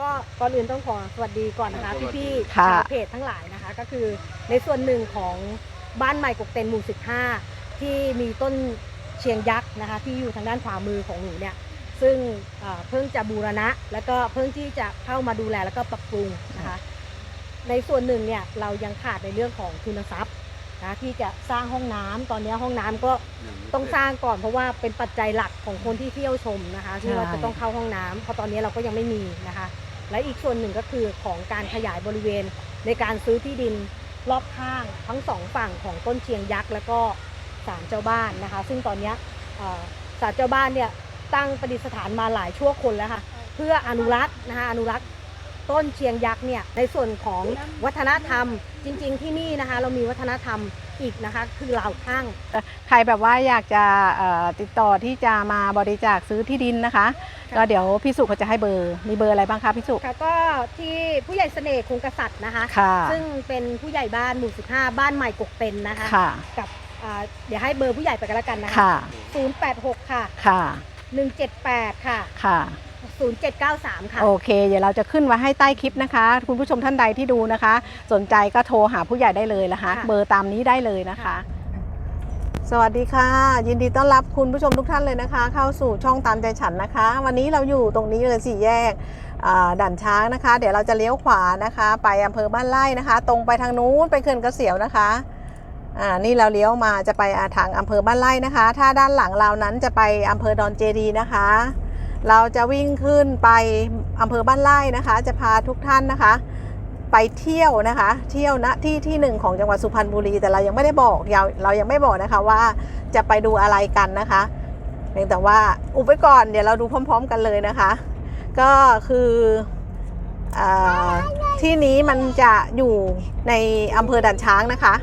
ก็ก่อนอื่นต้องขอสวัสดีก่อนนะคะสวัสดีพี่ๆค่ะชาวเพจทั้งหลายนะคะ ก็คือในส่วนหนึ่งของบ้านใหม่กกเต็นหมู่ 15 ที่มีต้นเชียงยักษ์นะคะ ที่อยู่ทางด้านขวามือของหนูเนี่ยซึ่งเอ่อเพิ่งจะบูรณะ แล้วก็เพิ่งที่จะเข้ามาดูแลแล้วก็ปรับปรุงนะคะ ในส่วนหนึ่งเนี่ยเรายังขาดในเรื่องของทุนทรัพย์ นะที่จะสร้างห้องน้ำตอนนี้ห้องน้ำก็ต้องสร้างก่อน เพราะว่าเป็นปัจจัยหลักของคนที่เที่ยวชมนะคะ ที่ว่าใช่จะต้องเข้าห้องน้ำเพราะตอนนี้เราก็ยังไม่มีนะคะ และอีกส่วนหนึ่งก็คือของการขยายบริเวณ ในการซื้อที่ดินรอบข้างทั้งสองฝั่งของต้นเชียงยักษ์ แล้วก็ศาลเจ้าบ้านนะคะ ซึ่งตอนเนี้ยเอ่อศาลเจ้าบ้านเนี่ยตั้งประดิษฐานมาหลายชั่วคนแล้วค่ะ เพื่ออนุรักษ์นะคะอนุรักษ์ ต้นเชียงยักษ์เนี่ยในส่วนของวัฒนธรรม จริง ๆ ที่นี่นะคะ เรามีวัฒนธรรมอีกนะคะ คือเหล่าข้างใครแบบว่าอยากจะเอ่อติดต่อที่จะมาบริจาคซื้อที่ดินนะคะค่ะก็เดี๋ยวพี่สุเขาจะให้เบอร์มีเบอร์อะไรบ้างคะพี่สุค่ะก็ที่ผู้ใหญ่เสน่ห์คงกษัตริย์นะคะค่ะซึ่งเป็นผู้ใหญ่บ้านหมู่ 15 บ้านใหม่กกเป็นนะคะค่ะกับอ่าเดี๋ยวให้เบอร์ผู้ใหญ่ไปกันแล้วกันนะคะค่ะ086 ค่ะ ค่ะ 178 ค่ะ ค่ะ 0793 ค่ะ โอเค เดี๋ยวเราจะขึ้นไว้ให้ใต้คลิปนะคะ คุณผู้ชมท่านใดที่ดูนะคะ สนใจก็โทรหาผู้ใหญ่ได้เลยนะคะ ค่ะ เบอร์ตามนี้ได้เลยนะคะค่ะสวัสดีค่ะ ยินดีต้อนรับคุณผู้ชมทุกท่านเลยนะคะ เข้าสู่ช่องตามใจฉันนะคะ วันนี้เราอยู่ตรงนี้เลยสี่แยกอ่าด่านช้างนะคะ เดี๋ยวเราจะเลี้ยวขวานะคะ ไปอำเภอบ้านไร่นะคะ ตรงไปทางนู้นไปเขื่อนกระเสียวนะคะอ่านี่เราเลี้ยวมาจะไปอ่าทางอำเภอบ้านไร่นะคะ ถ้าด้านหลังเรานั้นจะไปอำเภอดอนเจดีนะคะ เราจะวิ่งขึ้นไปอำเภอบ้านไร่นะคะ จะพาทุกท่านนะคะ ไปเที่ยวนะคะ เที่ยวณที่ที่หนึ่งของจังหวัดสุพรรณบุรี แต่เรายังไม่ได้บอกเราเรายังไม่บอกนะคะว่าจะไปดูอะไรกันนะคะเพียงแต่ว่าอุบไว้ก่อนเดี๋ยวเราดูพร้อม ๆ กันเลยนะคะ ก็คืออที่นี้มันจะอยู่ในอำเภอด่านช้างนะคะ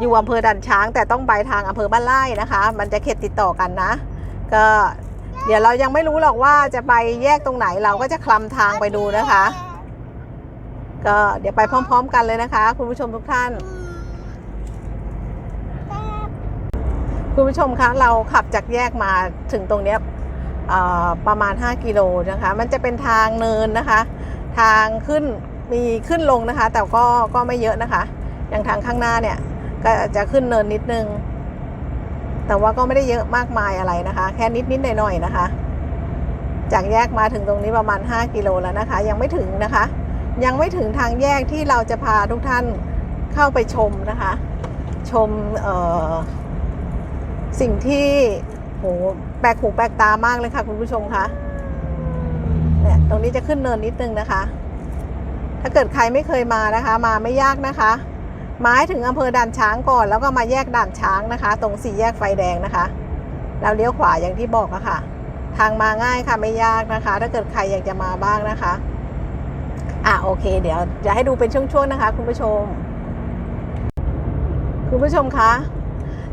อยู่อำเภอด่านช้างแต่ต้องไปทางอำเภอบ้านไร่นะคะ มันจะเขตติดต่อกันนะ ก็ เดี๋ยวเรายังไม่รู้หรอกว่าจะไปแยกตรงไหนเราก็จะคลำทางไปดูนะคะ ก็เดี๋ยวไปพร้อม ๆ กันเลยนะคะ คุณผู้ชมทุกท่าน คุณผู้ชมคะเราขับจากแยกมาถึงตรงเนี้ยประมาณ 5 กิโลนะคะ มันจะเป็นทางเนินนะคะ ทางขึ้นมีขึ้นลงนะคะ แต่ก็ก็ไม่เยอะนะคะ อย่างทางข้างหน้าเนี่ยก็จะขึ้นเนินนิดนึง แต่ว่าก็ไม่ได้เยอะมากมายอะไรนะคะ แค่นิดนิดหน่อยหน่อยๆนะคะ จากแยกมาถึงตรงนี้ประมาณ 5 กิโลแล้วนะคะ ยังไม่ถึงนะคะ ยังไม่ถึงทางแยกที่เราจะพาทุกท่านเข้าไปชมนะคะ ชมสิ่งที่โหแปลกหูแปลกตามากเลยค่ะ คุณผู้ชมคะเนี่ยตรงนี้จะขึ้นเนินนิดนึงนะคะ ถ้าเกิดใครไม่เคยมานะคะ มาไม่ยากนะคะ มาให้ถึงอำเภอด่านช้างก่อน แล้วก็มาแยกด่านช้างนะคะ ตรงสี่แยกไฟแดงนะคะแล้วเลี้ยวขวาอย่างที่บอกอะค่ะ ทางมาง่ายค่ะไม่ยากนะคะ ถ้าเกิดใครอยากจะมาบ้างนะคะ อะโอเค เดี๋ยวจะให้ดูเป็นช่วงๆนะคะ คุณผู้ชม คุณผู้ชมคะ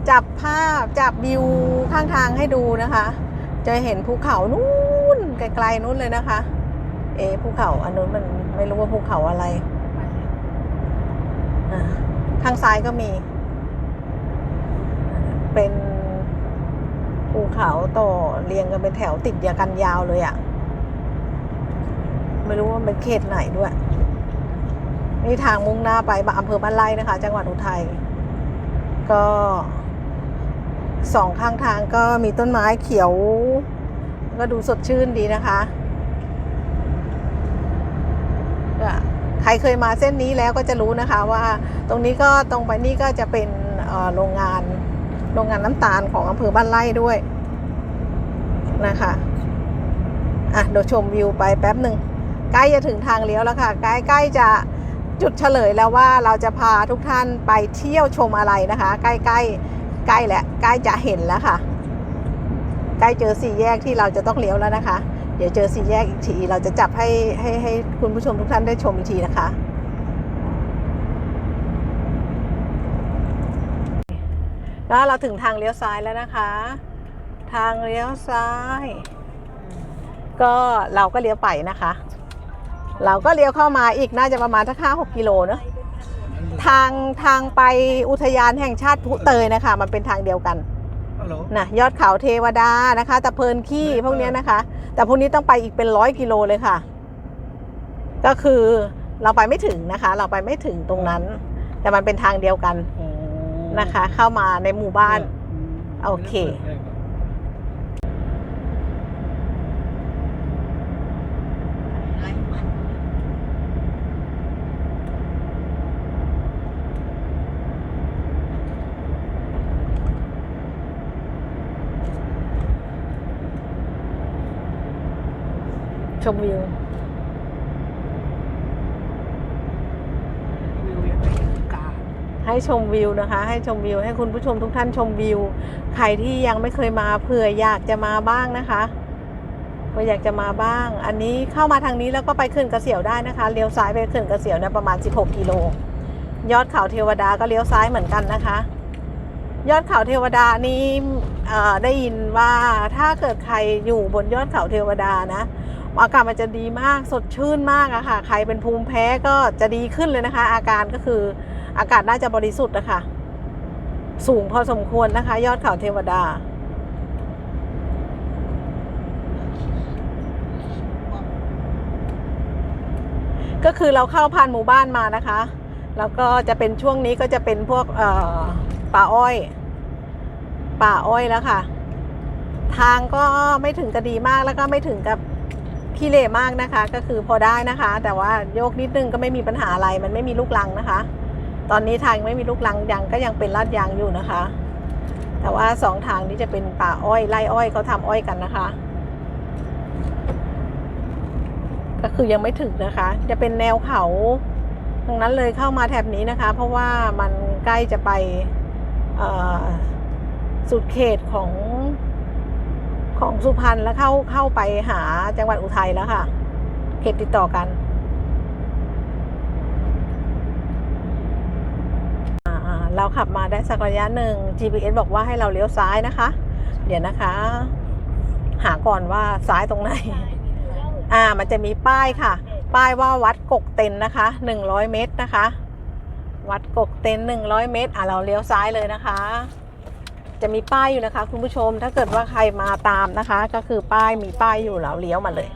จับภาพจับวิวข้างทางให้ดูนะคะ จะเห็นภูเขานู้นไกลๆนู้นเลยนะคะ เอภูเขาอันนู้นมันไม่รู้ว่าภูเขาอะไรอะ ข้างซ้ายก็มี เป็นภูเขาต่อเรียงกันเป็นแถวติดกันยาวเลยอะ่ะ ไม่รู้ว่าเป็นเขตไหนด้วย นี่ทางมุ่งหน้าไปอำเภอบ้านไร่นะคะ จังหวัดอุทัย ก็สองข้างทางก็มีต้นไม้เขียว ก็ดูสดชื่นดีนะคะก็ ใครเคยมาเส้นนี้แล้วก็จะรู้นะคะว่าตรงนี้ก็ตรงไปนี่ก็จะเป็นโรงงานโรงงานน้ำตาลของอำเภอบ้านไร่ด้วยนะคะอะเดี๋ยวชมวิวไปแป๊บหนึ่งใกล้จะถึงทางเลี้ยวแล้วค่ะ ใกล้ใกล้จะจุดเฉลยแล้วว่าเราจะพาทุกท่านไปเที่ยวชมอะไรนะคะ ใกล้ใกล้ใกล้แหล้วใกล้จะเห็นแล้วค่ะ ใกล้เจอสี่แยกที่เราจะต้องเลี้ยวแล้วนะคะ เดี๋ยวเจอสี่แยกอีกที เราจะจับให้ให้ให้คุณผู้ชมทุกท่านได้ชมอีกทีนะคะ แล้วเราถึงทางเลี้ยวซ้ายแล้วนะคะ ทางเลี้ยวซ้าย ก็เราก็เลี้ยวไปนะคะ เราก็เลี้ยวเข้ามาอีกน่าจะประมาณสักห้าหกกิโลเนอะทางทางไปอุทยานแห่งชาติพุเตยนะคะ มันเป็นทางเดียวกันฮัลโหลนะยอดเขาเทวดานะคะตะเพินขี้พวกเนี้ยนะคะ แต่พวกนี้ต้องไปอีกเป็นร้อยกิโลเลยค่ะ ก็คือเราไปไม่ถึงนะคะ เราไปไม่ถึงตรงนั้น แต่มันเป็นทางเดียวกันอ๋อนะคะ เข้ามาในหมู่บ้าน โอเค ชมวิววิวยังไงกาให้ชมวิวนะคะ ให้ชมวิว ให้คุณผู้ชมทุกท่านชมวิว ใครที่ยังไม่เคยมาเผื่ออยากจะมาบ้างนะคะเผื่ออยากจะมาบ้าง อันนี้เข้ามาทางนี้แล้วก็ไปขึ้นกระเสียวได้นะคะเลี้ยวซ้ายไปขึ้นกระเสียวเนี่ยประมาณ 16 กิโล ยอดเขาเทวดาก็เลี้ยวซ้ายเหมือนกันนะคะ ยอดเขาเทวดานี้เอ่อได้ยินว่าถ้าเกิดใครอยู่บนยอดเขาเทวดานะ อากาศมันจะดีมากสดชื่นมากอะค่ะ ใครเป็นภูมิแพ้ก็จะดีขึ้นเลยนะคะ อาการก็คืออากาศน่าจะบริสุทธิ์นะคะสูงพอสมควรนะคะ ยอดเขาเทวดา ก็คือเราเข้าผ่านหมู่บ้านมานะคะ แล้วก็จะเป็นช่วงนี้ก็จะเป็นพวกป่าอ้อย ป่าอ้อยแล้วค่ะ ทางก็ไม่ถึงกับดีมากแล้วก็ไม่ถึงกับ ขี้เหร่มากนะคะ ก็คือพอได้นะคะ แต่ว่าโยกนิดนึงก็ไม่มีปัญหาอะไร มันไม่มีลูกลังนะคะ ตอนนี้ทางไม่มีลูกลังยังก็ยังเป็นลาดยางอยู่นะคะ แต่ว่าสองทางนี้จะเป็นป่าอ้อยไร่อ้อยเขาทำอ้อยกันนะคะ ก็คือยังไม่ถึงนะคะ จะเป็นแนวเขาตรงนั้นเลยเข้ามาแถบนี้นะคะ เพราะว่ามันใกล้จะไปสุดเขตของ ของสุพรรณแล้วเข้าเข้าไปหาจังหวัดอุทัยแล้วค่ะ เขตติดต่อกันเราขับมาได้สักระยะหนึ่ง GPS บอกว่าให้เราเลี้ยวซ้ายนะคะ เดี๋ยวนะคะ หาก่อนว่าซ้ายตรงไหน อ่า มันจะมีป้ายค่ะ ป้ายว่าวัดกกเต็นนะคะ 100 เมตรนะคะ วัดกกเต็น100 เมตร อ่าเราเลี้ยวซ้ายเลยนะคะ จะมีป้ายอยู่นะคะ คุณผู้ชมถ้าเกิดว่าใครมาตามนะคะ ก็คือป้ายมีป้ายอยู่เราเลี้ยวมาเลย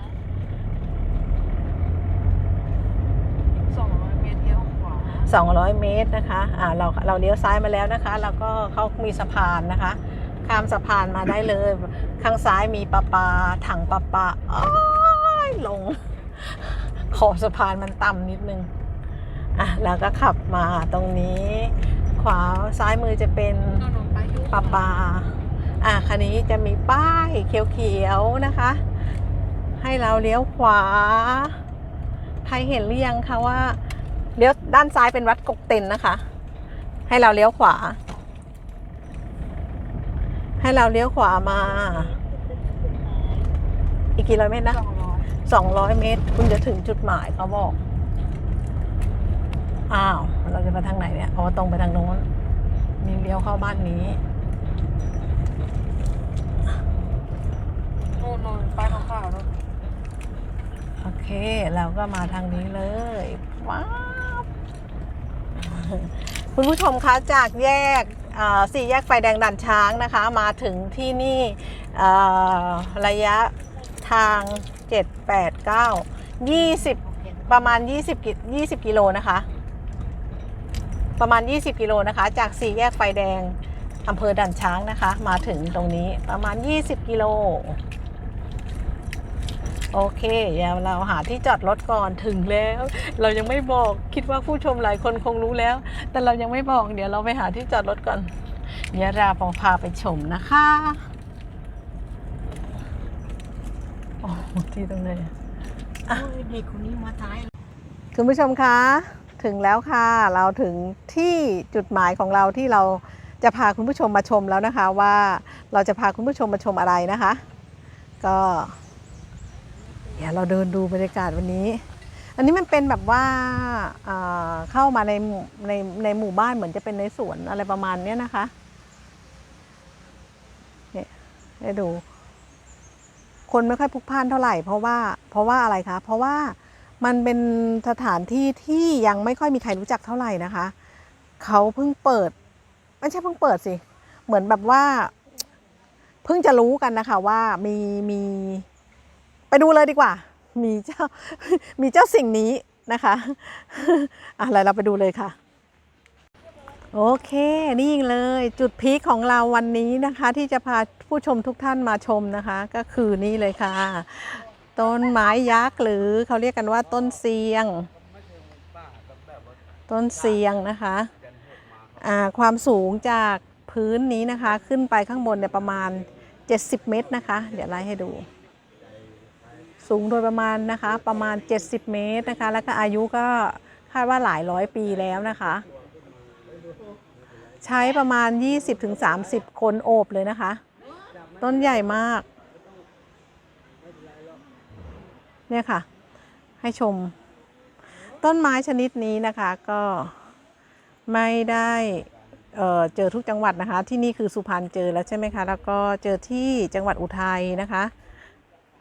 สองร้อยเมตรเลี้ยวขวา200 เมตรนะคะ อ่า เรา เราเลี้ยวซ้ายมาแล้วนะคะ แล้วก็เขามีสะพานนะคะ ข้ามสะพานมาได้เลย ข้างซ้ายมีปลาปลาถังปลาปลาอ้ายลง ขอบสะพานมันต่ำนิดนึง อะ แล้วก็ขับมาตรงนี้ ขวาซ้ายมือจะเป็นโน่นๆไปอยู่ปลาปลาอะคันนี้จะมีป้ายเขียวๆนะคะ ให้เราเลี้ยวขวา ใครเห็นหรือยังคะว่าเลี้ยวด้านซ้ายเป็นวัดกกเต็นนะคะ ให้เราเลี้ยวขวา ให้เราเลี้ยวขวามา อีกกี่ร้อยเมตรนะสองร้อยสองร้อยเมตร คุณจะถึงจุดหมายเขาบอก อ้าว เราจะไปทางไหนเนี่ยอ๋อตรงไปทางโน้นนี่เลี้ยวเข้าบ้านนี้นๆไปขาวๆโน่น โอ เคเราก็มาทางนี้เลยว้าวคุณผู้ชมคะจากแยกสี่แยกไฟแดงด่านช้างนะคะ มาถึงที่นี่ระยะทาง 7 8 9 20 ประมาณ 20กิ20 กิโลนะคะ ประมาณ 20 กิโลนะคะ จากสี่แยกไฟแดงอำเภอด่านช้างนะคะ มาถึงตรงนี้ประมาณ 20 กิโล โอเคเดี๋ยวเราหาที่จอดรถก่อนถึงแล้ว เรายังไม่บอกคิดว่าผู้ชมหลายคนคงรู้แล้ว แต่เรายังไม่บอก เดี๋ยวเราไปหาที่จอดรถก่อน เดี๋ยวเราพาไปชมนะคะโอ้ที่ตรงไหนอะเด็กคนนี้มาท้ายคุณผู้ชมคะถึงแล้วค่ะ เราถึงที่จุดหมายของเราที่เราจะพาคุณผู้ชมมาชมแล้วนะคะว่าเราจะพาคุณผู้ชมมาชมอะไรนะคะ ก็ เดี๋ยวเราเดินดูบรรยากาศวันนี้ อันนี้มันเป็นแบบว่าเข้ามาในในในหมู่บ้านเหมือนจะเป็นในสวนอะไรประมาณเนี้ยนะคะเนี่ยได้ดู คนไม่ค่อยพลุกพล่านเท่าไหร่ เพราะว่าเพราะว่าอะไรคะ เพราะว่ามันเป็นสถานที่ที่ยังไม่ค่อยมีใครรู้จักเท่าไหร่นะคะ เขาเพิ่งเปิด ไม่ใช่เพิ่งเปิดสิ เหมือนแบบว่า เพิ่งจะรู้กันนะคะว่ามีมี ไปดูเลยดีกว่า มีเจ้ามีเจ้าสิ่งนี้นะคะอะไรเราไปดูเลยค่ะ โอเค นี่เลยจุดพีคของเราวันนี้นะคะ ที่จะพาผู้ชมทุกท่านมาชมนะคะ ก็คือนี่เลยค่ะ ต้นไม้ยักษ์หรือเขาเรียกกันว่าต้นเซียง ต้นเซียงนะคะอ่าความสูงจากพื้นนี้นะคะ ขึ้นไปข้างบนเนี่ยประมาณ 70 เมตรนะคะ เดี๋ยวไล่ให้ดู สูงโดยประมาณนะคะประมาณ 70 เมตรนะคะ แล้วก็อายุก็คาดว่าหลายร้อยปีแล้วนะคะ ใช้ประมาณ 20-30 คนโอบเลยนะคะ ต้นใหญ่มาก เนี่ยค่ะ ให้ชม ต้นไม้ชนิดนี้นะคะก็ไม่ได้เเจอทุกจังหวัดนะคะ ที่นี่คือสุพรรณเจอแล้วใช่ไหมคะ แล้วก็เจอที่จังหวัดอุทัยนะคะ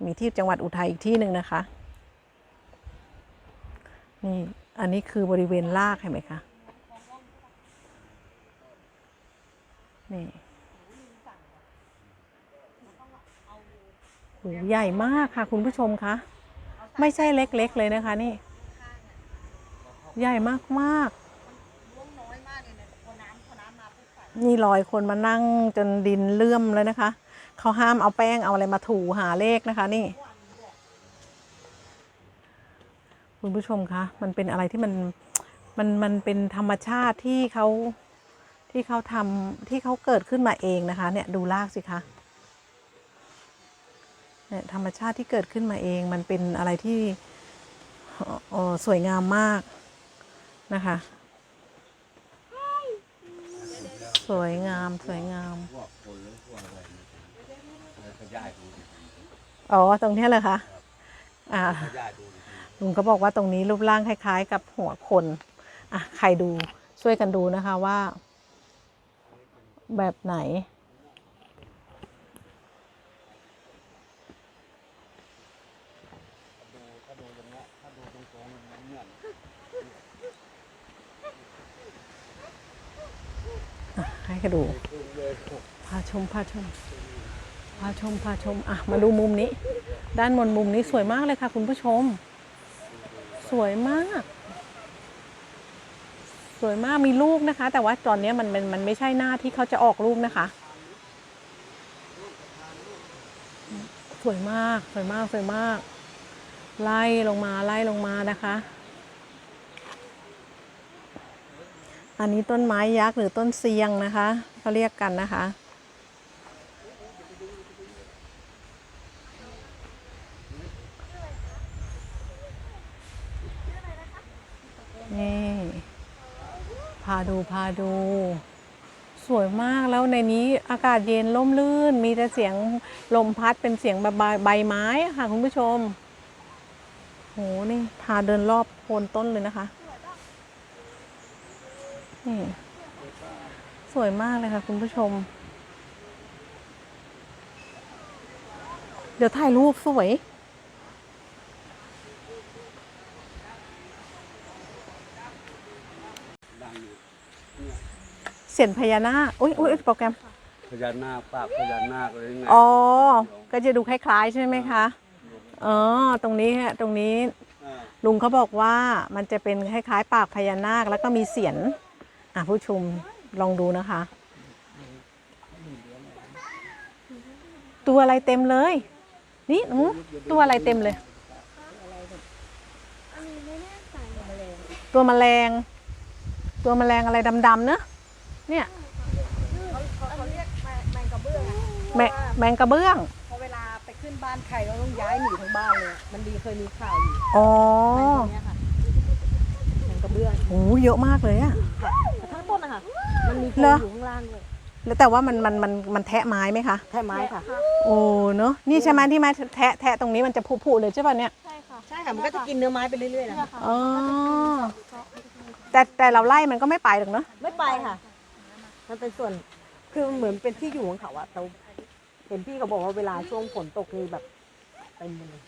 มีที่จังหวัดอุทัยอีกที่หนึ่งนะคะ นี่ อันนี้คือบริเวณรากเห็นไหมคะ นี่โหใหญ่มากค่ะคุณผู้ชมคะ ไม่ใช่เล็กๆเลยนะคะนี่ ใหญ่มากมากๆนี่ลอยคนมานั่งจนดินเลื่อมเลยนะคะ เขาห้ามเอาแป้งเอาอะไรมาถูหาเลขนะคะนี่ คุณผู้ชมคะมันเป็นอะไรที่มันมันมันเป็นธรรมชาติที่เขาที่เขาทำที่เขาเกิดขึ้นมาเองนะคะ เนี่ยดูรากสิคะเนี่ยธรรมชาติที่เกิดขึ้นมาเอง มันเป็นอะไรที่สวยงามมากนะคะ สวยงามสวยงาม อ๋อตรงเนี้ยเลยคะอ่าลุงก็บอกว่าตรงนี้รูปร่างคล้าย ๆ กับหัวคนอะใครดูช่วยกันดูนะคะว่า แบบไหนอะให้กันดูพาชมพาชม พาชมพาชมอะมาดูมุมนี้ ด้านบนมุมนี้สวยมากเลยค่ะ คุณผู้ชม สวยมาก สวยมากมีลูกนะคะ แต่ว่าตอนนี้มันมันมันไม่ใช่หน้าที่เขาจะออกลูกนะคะ สวยมากสวยมากสวยมาก ไล่ลงมาไล่ลงมานะคะ อันนี้ต้นไม้ยักษ์หรือต้นเซียงนะคะเขาเรียกกันนะคะ นี่ พาดูพาดู สวยมากแล้วในนี้อากาศเย็นร่มรื่น มีแต่เสียงลมพัดเป็นเสียงใบใบไม้ค่ะคุณผู้ชมโหนี่พาเดินรอบโคนต้นเลยนะคะนี่สวยมากเลยค่ะ คุณผู้ชม เดี๋ยวถ่ายรูปสวย สียนพญานาคอุ้ยอุ้ยโปรแกรม พญานาคปากพญานาคอะไรไงอ๋อ ก็จะดูคล้าย ๆ ใช่ไหมคะ อ๋อ ตรงนี้ฮะ ตรงนี้ อ่าลุงเขาบอกว่ามันจะเป็นคล้ายๆ ปากพญานาคแล้วก็มีเสียน อะผู้ชมลองดูนะคะ ตัวอะไรเต็มเลย นี่หนูตัวอะไรเต็มเลย ตัวแมลง ตัวแมลงอะไรดำๆเนอะ เนี่ยเขาเรียกแมงกระเบื้องอะแมแมงกระเบื้องพอเวลาไปขึ้นบ้านใครเราต้องย้ายหนีทั้งบ้านเลยมันดีเคยมีข่าวอยู่อ๋อแมงตัวเนี้ยค่ะแมงกระเบื้องโอ้เยอะมากเลยอะแต่ทั้งต้นนะคะมันมีโพรเหรองอยู่ข้างล่างเลยแล้วแต่ว่ามันมันมันมันแทะไม้ไหมคะแท่ไม้ค่ะ โอ้เนอะนี่ใช่ไหมที่ไม้แทะแทะตรงนี้มันจะผุๆเลยใช่ป่ะเนี่ยใช่ค่ะใช่ค่ะมันก็จะกินเนื้อไม้ไปเรื่อยๆนะเนี่ยค่ะอ๋อแต่แต่เราไล่มันก็ไม่ไปหรอกเนอะไม่ไปค่ะ มันเป็นส่วนคือเหมือนเป็นที่อยู่ของเขาอะแต่เห็นพี่เขาบอกว่าเวลาช่วงฝนตกนี่แบบเต็มเลย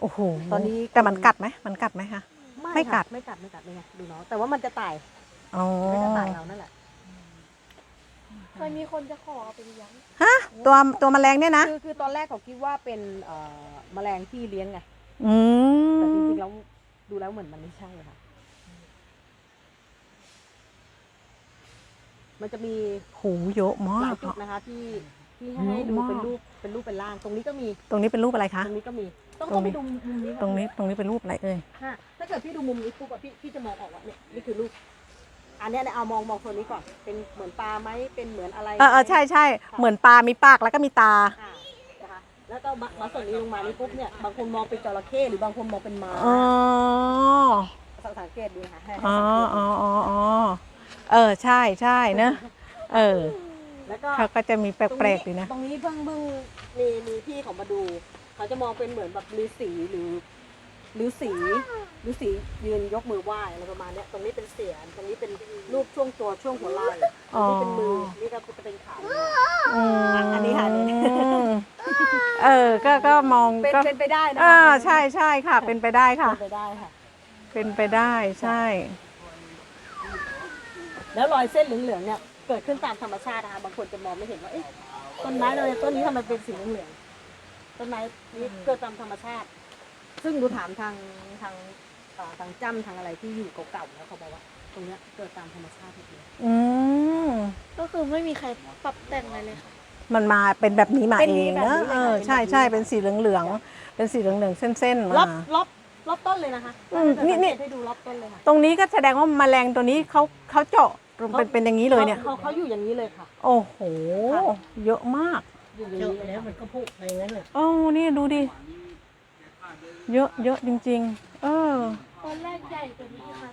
โอ้โหตอนนี้ แต่มันกัดไหมมันกัดไหมคะ ไม่ค่ะกัด ไม่กัดไม่กัดเลยไงดูเนาะแต่ว่ามันจะไต่อ๋อไม่จะไต่เรานั่นแหละเคยมีคนจะขอเอาไปเลี้ยงฮะตัวตัวแมลงเนี่ยนะคือคือตอนแรกเขาคิดว่าเป็นเอ่อแมลงที่เลี้ยงไงอืแต่จมริงๆแล้วดูแล้วเหมือนมันไม่ใช่ค่ะ มันจะมีโหเยอะมาหลายกจุดอะ นะคะที่ที่ให้ดูเยอะมากเป็นรูปเป็นรูปเป็นร่าง ตรงนี้ก็มีตรงนี้เป็นรูปอะไรคะ ตรงนี้ก็มี ต้องตรต้องงนี้ไปดูมุมนี้ตรงนี้ตรงนี้เป็นรูปอะไรเอ่ยค่ะถ้าเกิดพี่ดูมุมนี้ปุ๊บอะพี่พี่จะมองออกว่าเนี่ยนี่คือรูป อันเนี้ยเนี่ยเอามองมองโซนนี้ก่อนเป็นเหมือนปลาไหมเป็นเหมือนอะไรเออเออใช่ใช่เหมือนปลา มีปากแล้วก็มีตา อ่านะคะแล้วก็มามาส่วนนี้ลงมานี่ปุ๊บเนี่ยบางคนมองเป็นจระเข้หรือบางคนมองเป็นม้าอ๋อ สังเกตดูนะคะให้ให้อ๋อสังเกตอ๋ออ๋ออ๋อ เออใช่ใช่เนอะเออแล้วก็เขาก็จะมีแปลกๆดีนะ ตรงนี้เพิ่งเพิ่งมีมีพี่เขามาดู เขาจะมองเป็นเหมือนแบบฤาษีหรือฤาษีฤาษียืนยกมือไหว้อะไรประมาณเนี้ยตรงนี้เป็นเสียนตรงนี้เป็นรูปช่วงตัวช่วงหัวไหล่ตรงนี้เป็นมือนี่ก็จะเป็นขา อืมอันนี้ค่ะอันนี้ เออ ก็ก็มองเป็นก็เป็นไปได้นะอ่าคะใช่ใช่ค่ะ เป็นไปได้ค่ะ เป็นไปได้ค่ะ เป็นไปได้ใช่ แล้วรอยเส้นเหลืองๆเนี่ยเกิดขึ้นตามธรรมชาตินะคะบางคนจะมองไม่เห็นว่าเอ๊ะต้นไม้เลยต้นนี้ทำไมเป็นสีเหลืองๆต้นไม้นี้เกิดตามธรรมชาติ ซึ่งดูถามทางทางเอ่อทางจ้ำทางอะไรที่อยู่เก่าๆแล้วเขาบอกว่า ตรงเนี้ยเกิดตามธรรมชาติหมดเลยอืมก็คือไม่มีใครปรับแต่งอะไรเลยค่ะมันมาเป็นแบบนี้มาเป็นเอนี้งแบบเนอะนี้เลยเอค่ะอเป็นใช่แบบนี้ใช่เลยเป็นสีเหลืองๆเป็นสีเหลืองๆเส้นๆรอมา บรอบ รอบต้นเลยนะคะอืมนี่นี่สังเกตให้ดูรอบต้นเลยค่ะตรงนี้ก็แสดงว่าแมลงตัวนี้เขาเขาเจาะเป็นเป็นอย่างนี้เลยเนี่ย เขาเขาอยู่อย่างนี้เลยค่ะ โอ้โห เยอะมากอยู่อย่างนี้เลยแล้วมันก็พุอะไรงั้นเลยโอ้นี่ดูดิ เยอะเยอะจริง ๆ เออ ตอนแรกใหญ่กว่านี้ค่ะ